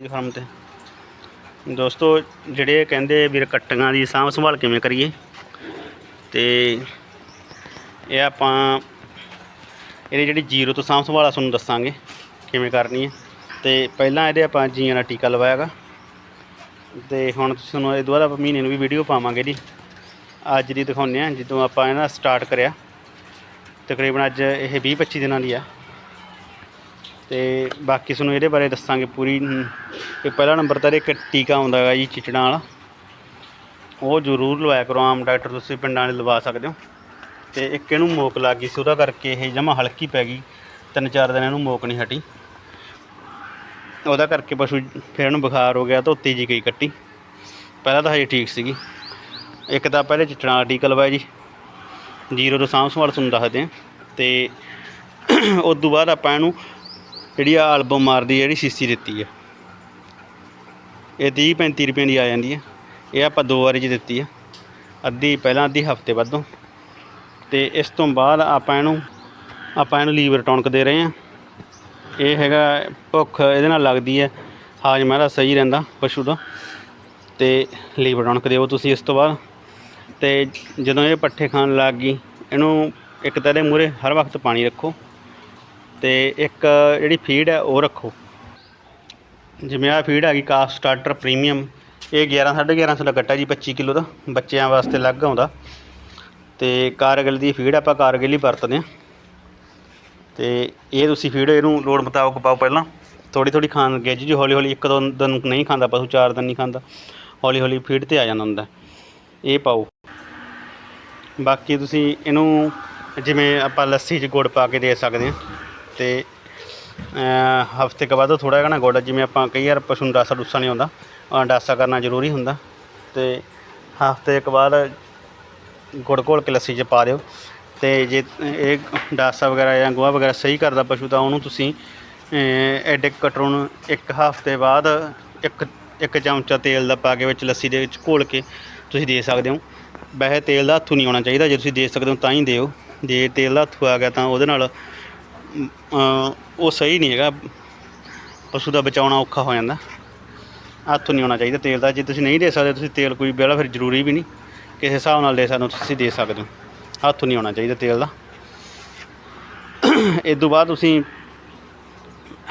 Farm ਤੇ। ਦੋਸਤੋ, ਜਿਹੜੇ ਕਹਿੰਦੇ ਵੀਰ ਕੱਟੀਆਂ ਦੀ ਸਾਂਭ ਸੰਭਾਲ ਕਿਵੇਂ ਕਰੀਏ? ਤੇ ਇਹ ਆਪਾਂ ਇਹਦੀ ਜਿਹੜੀ ਜ਼ੀਰੋ ਤੋਂ ਸਾਂਭ ਸੰਭਾਲ ਆ, ਤੁਹਾਨੂੰ ਦੱਸਾਂਗੇ ਕਿਵੇਂ ਕਰਨੀ ਹੈ ਤੇ ਪਹਿਲਾਂ ਇਹਦੇ ਆਪਾਂ ਜੀਆਂ ਦਾ ਟੀਕਾ ਲਵਾਇਆਗਾ। ਤੇ ਹੁਣ ਤੁਹਾਨੂੰ ਇਹ ਦੁਬਾਰਾ ਆਪਾਂ ਮਹੀਨੇ ਨੂੰ ਵੀ ਵੀਡੀਓ ਪਾਵਾਂਗੇ ਜੀ। ਅੱਜ ਦੀ ਦਿਖਾਉਂਦੇ ਆ, ਜਦੋਂ ਆਪਾਂ ਇਹਦਾ ਸਟਾਰਟ ਕਰਿਆ। ਤਕਰੀਬਨ ਅੱਜ ਇਹ 20 25 ਦਿਨਾਂ ਦੀ ਆ। ਤੇ ਬਾਕੀ ਤੁਹਾਨੂੰ ਇਹਦੇ ਬਾਰੇ ਦੱਸਾਂਗੇ ਪੂਰੀ ਹਮ, ਪਹਿਲਾ ਨੰਬਰ ਤਾਂ ਇੱਕ ਟੀਕਾ ਆਉਂਦਾ ਹੈਗਾ ਜੀ ਚਿਚੜਾਂ ਵਾਲਾ। ਉਹ ਜ਼ਰੂਰ ਲਵਾਇਆ ਕਰੋ ਆਮ ਡਾਕਟਰ ਤੁਸੀਂ ਪਿੰਡਾਂ ਵਾਲੇ ਲਵਾ ਸਕਦੇ ਹੋ। ਤੇ ਇੱਕ ਇਹਨੂੰ ਮੋਕ ਲੱਗ ਗਈ ਸੀ ਉਹਦਾ ਕਰਕੇ ਇਹ ਜਮਾ ਹਲਕੀ ਪੈ ਗਈ। ਤਿੰਨ ਚਾਰ ਦਿਨ ਇਹਨੂੰ ਮੋਕ ਨਹੀਂ ਹਟੀ। ਉਹਦਾ ਕਰਕੇ ਪਸ਼ੂ ਫਿਰ ਇਹਨੂੰ ਬੁਖਾਰ ਹੋ ਗਿਆ ਧੋਤੀ ਜੀ ਗਈ ਕੱਟੀ। ਪਹਿਲਾਂ ਤਾਂ ਹਜੇ ਠੀਕ ਸੀਗੀ। ਇੱਕ ਤਾਂ ਪਹਿਲੇ ਚਿਚੜਾਂ ਵਾਲਾ ਟੀਕਾ ਲਵਾਇਆ ਜੀ। ਜੀਰੋ ਤੋਂ ਸਾਂਭ ਸੰਭਾਲ ਤੁਹਾਨੂੰ ਦੱਸਦੇ ਹਾਂ। ਤੇ ਉਸ ਤੋਂ ਬਾਅਦ ਆਪਾਂ ਇਹਨੂੰ ਜਿਹੜੀ ਆ ਐਲਬਮ ਮਾਰਦੀ ਜਿਹੜੀ ਸੀਸੀ ਦਿੱਤੀ ਆ। ਇਹ 30 35 ਰੁਪਏ ਦੀ ਆ ਜਾਂਦੀ ਹੈ ਇਹ ਆਪਾਂ ਦੋ ਵਾਰੀ ਚ ਦਿੱਤੀ ਆ। ਅੱਧੀ, ਪਹਿਲਾਂ ਅੱਧੀ ਹਫ਼ਤੇ ਬਾਅਦੋਂ ਤੇ ਇਸ ਤੋਂ ਬਾਅਦ ਆਪਾਂ ਇਹਨੂੰ ਆਪਾਂ ਇਹਨੂੰ ਲੀਵਰ ਟੌਨਕ ਦੇ ਰਹੇ ਹਾਂ ਇਹ ਹੈਗਾ, ਭੁੱਖ ਇਹਦੇ ਨਾਲ ਲੱਗਦੀ ਹੈ ਹਾਜ਼ਮਾ ਇਹਦਾ ਸਹੀ ਰਹਿੰਦਾ, ਪਸ਼ੂ ਦਾ। ਤੇ ਲੀਵਰ ਟੌਨਕ ਦਿਓ ਤੁਸੀਂ ਇਸ ਤੋਂ ਬਾਅਦ। ਤੇ ਜਦੋਂ ਇਹ ਪੱਠੇ ਖਾਣ ਲੱਗ ਗਈ, ਇਹਨੂੰ ਇੱਕ ਤਾਂ ਇਹਦੇ ਮੂਹਰੇ ਹਰ ਵਕਤ ਪਾਣੀ ਰੱਖੋ। ਤੇ ਇੱਕ ਜਿਹੜੀ ਫੀਡ ਹੈ ਉਹ ਰੱਖੋ। ਜਿਵੇਂ ਆ ਫੀਡ ਆ ਗਈ ਕਾਫ ਸਟਾਰਟਰ ਪ੍ਰੀਮੀਅਮ ਇਹ 11 1150 ਦਾ ਗੱਟਾ ਜੀ 25 ਕਿਲੋ ਦਾ, ਬੱਚਿਆਂ ਵਾਸਤੇ ਅਲੱਗ ਆਉਂਦਾ। ਤੇ ਕਾਰਗਿਲ ਦੀ ਫੀਡ ਆਪਾਂ ਕਾਰਗਿਲ ਹੀ ਵਰਤਦੇ ਹਾਂ। ਤੇ ਇਹ ਤੁਸੀਂ ਫੀਡ ਇਹਨੂੰ ਲੋੜ ਮੁਤਾਬਕ ਪਾਓ ਪਹਿਲਾਂ। ਥੋੜੀ ਥੋੜੀ ਖਾਣ ਗਿੱਜ ਜੀ ਹੌਲੀ ਹੌਲੀ ਇੱਕ ਦੋ ਦਿਨ ਨਹੀਂ ਖਾਂਦਾ, ਪਸ਼ੂ ਚਾਰ ਦਿਨ ਨਹੀਂ ਖਾਂਦਾ। ਹੌਲੀ ਹੌਲੀ ਫੀਡ ਤੇ ਆ ਜਾਂਦਾ ਹੁੰਦਾ। ਇਹ ਪਾਓ। ਬਾਕੀ ਤੁਸੀਂ ਇਹਨੂੰ ਜਿਵੇਂ ਆਪਾਂ ਲੱਸੀ 'ਚ ਗੁੜ ਪਾ ਕੇ ਦੇ ਸਕਦੇ ਹਾਂ। ਤੇ ਹਫ਼ਤੇ ਕੁ ਬਾਅਦ ਥੋੜ੍ਹਾ ਜਿਹਾ ਨਾ ਗੁੜ ਜਿਵੇਂ ਆਪਾਂ ਕਈ ਵਾਰ ਪਸ਼ੂ ਨੂੰ ਡਾਸਾ ਡੂਸਾ ਨਹੀਂ ਆਉਂਦਾ ਡਾਸਾ ਕਰਨਾ ਜ਼ਰੂਰੀ ਹੁੰਦਾ। ਅਤੇ ਹਫ਼ਤੇ ਕੁ ਬਾਅਦ ਗੁੜ ਘੋਲ ਕੇ ਲੱਸੀ 'ਚ ਪਾ ਦਿਓ। ਅਤੇ ਜੇ ਇਹ ਡਾਸਾ ਵਗੈਰਾ ਜਾਂ ਗੋਹਾ ਵਗੈਰਾ ਸਹੀ ਕਰਦਾ ਪਸ਼ੂ, ਤਾਂ ਉਹਨੂੰ ਤੁਸੀਂ, ਅਹ, ਐਡੇ ਕਟਰੂ ਨੂੰ ਇੱਕ ਹਫ਼ਤੇ ਬਾਅਦ ਇੱਕ ਇੱਕ ਚਮਚਾ ਤੇਲ ਦਾ ਪਾ ਕੇ ਵਿੱਚ ਲੱਸੀ ਦੇ ਵਿੱਚ ਘੋਲ ਕੇ ਤੁਸੀਂ ਦੇ ਸਕਦੇ ਹੋ। ਵੈਸੇ ਤੇਲ ਦਾ ਹੱਥੋਂ ਨਹੀਂ ਆਉਣਾ ਚਾਹੀਦਾ, ਜੇ ਤੁਸੀਂ ਦੇ ਸਕਦੇ ਹੋ ਤਾਂ ਹੀ ਦਿਓ। ਜੇ ਤੇਲ ਦਾ ਹੱਥੂ ਆ ਗਿਆ ਤਾਂ ਉਹਦੇ ਨਾਲ ਉਹ ਸਹੀ ਨਹੀਂ ਹੈਗਾ। ਪਸ਼ੂ ਦਾ ਬਚਾਉਣਾ ਔਖਾ ਹੋ ਜਾਂਦਾ। ਹੱਥ ਨਹੀਂ ਆਉਣਾ ਚਾਹੀਦਾ ਤੇਲ ਦਾ। ਜੇ ਤੁਸੀਂ ਨਹੀਂ ਦੇ ਸਕਦੇ, ਤੁਸੀਂ ਤੇਲ ਕੋਈ ਬੇਲਾ ਫਿਰ ਜ਼ਰੂਰੀ ਵੀ ਨਹੀਂ। ਕਿਸੇ ਹਿਸਾਬ ਨਾਲ ਦੇ ਸਕਦੇ ਹੋ, ਤੁਸੀਂ ਦੇ ਸਕਦੇ ਹੋ। ਹੱਥ ਨਹੀਂ ਆਉਣਾ ਚਾਹੀਦਾ ਤੇਲ ਦਾ। ਇਸ ਤੋਂ ਬਾਅਦ ਤੁਸੀਂ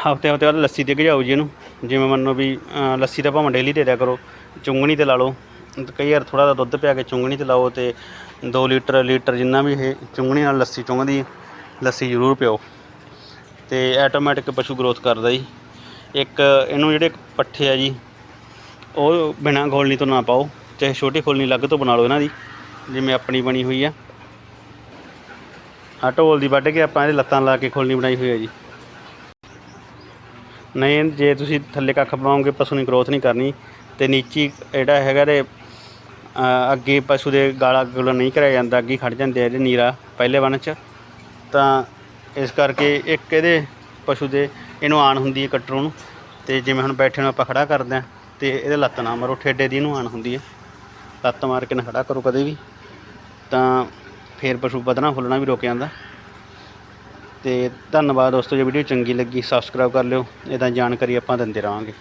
ਹਫ਼ਤੇ ਹਫ਼ਤੇ ਬਾਅਦ ਲੱਸੀ ਦੇ ਘਜਾਓ ਜੀ ਇਹਨੂੰ। ਜਿਵੇਂ ਮੰਨੋ ਵੀ ਲੱਸੀ ਤਾਂ ਭਾਵੇਂ ਡੇਲੀ ਦੇ ਦਿਆ ਕਰੋ। ਚੁੰਗਣੀ ਤੇ ਲਾ ਲਓ। ਕਈ ਵਾਰ ਥੋੜਾ ਜਿਹਾ ਦੁੱਧ ਪਿਆ ਕੇ ਚੁੰਗਣੀ ਤੇ ਲਾਓ ਤੇ 2 ਲੀਟਰ ਲੀਟਰ ਜਿੰਨਾ ਵੀ ਇਹ ਚੁੰਗਣੀ ਨਾਲ ਲੱਸੀ ਚੁੰਗਦੀ ਲੱਸੀ ਜ਼ਰੂਰ ਪਿਓ। ਤੇ ਆਟੋਮੈਟਿਕ ਪਸ਼ੂ ਗਰੋਥ ਕਰਦਾ ਜੀ। ਇੱਕ ਇਹਨੂੰ ਜਿਹੜੇ ਪੱਠੇ ਆ ਜੀ, ਉਹ ਬਿਨਾਂ ਖੋਲਣੀ ਤੋਂ ਨਾ ਪਾਓ, ਚਾਹੇ ਛੋਟੀ ਖੋਲਣੀ ਲੱਗ ਤੋਂ ਬਣਾ ਲਓ ਇਹਨਾਂ ਦੀ, ਜਿਵੇਂ ਆਪਣੀ ਬਣੀ ਹੋਈ ਆ। ਆਹ ਢੋਲ ਦੀ ਵੱਢ ਕੇ ਆਪਾਂ ਇਹਦੇ ਲੱਤਾਂ ਲਾ ਕੇ ਖੋਲਣੀ ਬਣਾਈ ਹੋਈ ਹੈ ਜੀ। ਨਹੀਂ, ਜੇ ਤੁਸੀਂ ਥੱਲੇ ਕੱਖ ਪਾਓਗੇ, ਪਸ਼ੂ ਨੇ ਗਰੋਥ ਨਹੀਂ ਕਰਨੀ। ਤੇ ਨੀਚੀ ਜਿਹੜਾ ਹੈਗਾ ਦੇ ਅੱਗੇ ਪਸ਼ੂ ਦੇ ਗਾਲਾ ਗੁਲਾ ਨਹੀਂ ਕਰਿਆ ਜਾਂਦਾ, ਅੱਗੇ ਹੀ ਖੜ ਜਾਂਦੇ ਆ ਇਹਦੇ ਨੀਰਾ ਪਹਿਲੇ ਵਨ ਚ। ਤਾਂ ਇਸ ਕਰਕੇ ਇੱਕ ਇਹਦੇ ਪਸ਼ੂ ਦੇ ਇਹਨੂੰ ਆਣ ਹੁੰਦੀ ਹੈ ਕਟਰੂ ਨੂੰ, ਤੇ ਜਿਵੇਂ ਹੁਣ ਬੈਠੇ ਨੂੰ ਆਪਾਂ ਖੜਾ ਕਰਦੇ ਆ ਤੇ ਇਹਦੇ ਲੱਤ ਨਾ ਮਾਰੋ, ਠੇਡੇ ਦੀ ਇਹਨੂੰ ਆਣ ਹੁੰਦੀ ਹੈ। ਲੱਤ ਮਾਰ ਕੇ ਨਾ ਖੜਾ ਕਰੋ ਕਦੇ ਵੀ। ਤਾਂ ਫੇਰ ਪਸ਼ੂ ਵਧਣਾ ਫੁੱਲਣਾ ਵੀ ਰੁਕ ਜਾਂਦਾ ਤੇ ਧੰਨਵਾਦ ਦੋਸਤੋ, ਜੇ ਵੀਡੀਓ ਚੰਗੀ ਲੱਗੀ, ਸਬਸਕ੍ਰਾਈਬ ਕਰ ਲਿਓ। ਇਦਾਂ ਜਾਣਕਾਰੀ ਆਪਾਂ ਦਿੰਦੇ ਰਹਾਂਗੇ।